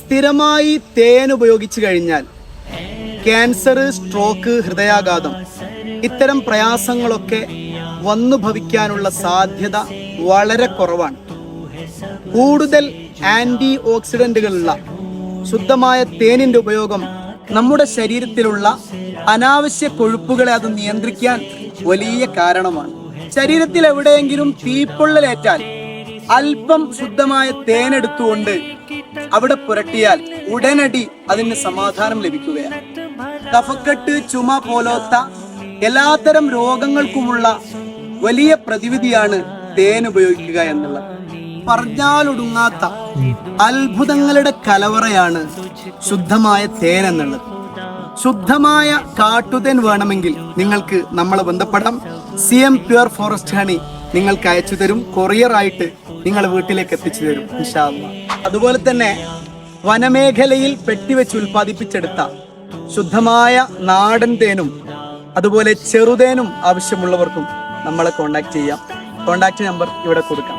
സ്ഥിരമായി തേൻ ഉപയോഗിച്ചു കഴിഞ്ഞാൽ ക്യാൻസർ സ്ട്രോക്ക് ഹൃദയാഘാതം ഇത്തരം പ്രയാസങ്ങളൊക്കെ വന്നു ഭവിക്കാനുള്ള സാധ്യത വളരെ കുറവാണ്. കൂടുതൽ ആന്റി ഓക്സിഡന്റുകളുള്ള ശുദ്ധമായ തേനിന്റെ ഉപയോഗം നമ്മുടെ ശരീരത്തിലുള്ള അനാവശ്യ കൊഴുപ്പുകളെ അത് നിയന്ത്രിക്കാൻ വലിയ കാരണമാണ്. ശരീരത്തിൽ എവിടെയെങ്കിലും തീപ്പൊള്ളലേറ്റാൽ അല്പം ശുദ്ധമായ തേനെടുത്തുകൊണ്ട് അവിടെ പുരട്ടിയാൽ ഉടനടി അതിന് സമാധാനം ലഭിക്കുകയാണ്. കഫക്കെട്ട് ചുമ പോലോത്ത എല്ലാത്തരം രോഗങ്ങൾക്കുമുള്ള വലിയ പ്രതിവിധിയാണ് തേൻ ഉപയോഗിക്കുക എന്നുള്ളത്. പറഞ്ഞാലൊടുങ്ങാത്ത അത്ഭുതങ്ങളുടെ കലവറയാണ് ശുദ്ധമായ തേൻ എന്നുള്ളത്. ശുദ്ധമായ കാട്ടുതേൻ വേണമെങ്കിൽ നിങ്ങൾക്ക് നമ്മളെ ബന്ധപ്പെടാം. C M pure forest honey നിങ്ങൾക്ക് അയച്ചു തരും. കൊറിയർ ആയിട്ട് നിങ്ങളെ വീട്ടിലേക്ക് എത്തിച്ചു തരും ഇൻഷാ അല്ലാ. അതുപോലെ തന്നെ വനമേഖലയിൽ പെട്ടിവെച്ച് ഉൽപ്പാദിപ്പിച്ചെടുത്ത ശുദ്ധമായ നാടൻ തേനും അതുപോലെ ചെറുതേനും ആവശ്യമുള്ളവർക്കും നമ്മളെ കോണ്ടാക്ട് ചെയ്യാം. കോണ്ടാക്ട് നമ്പർ ഇവിടെ കൊടുക്കാം.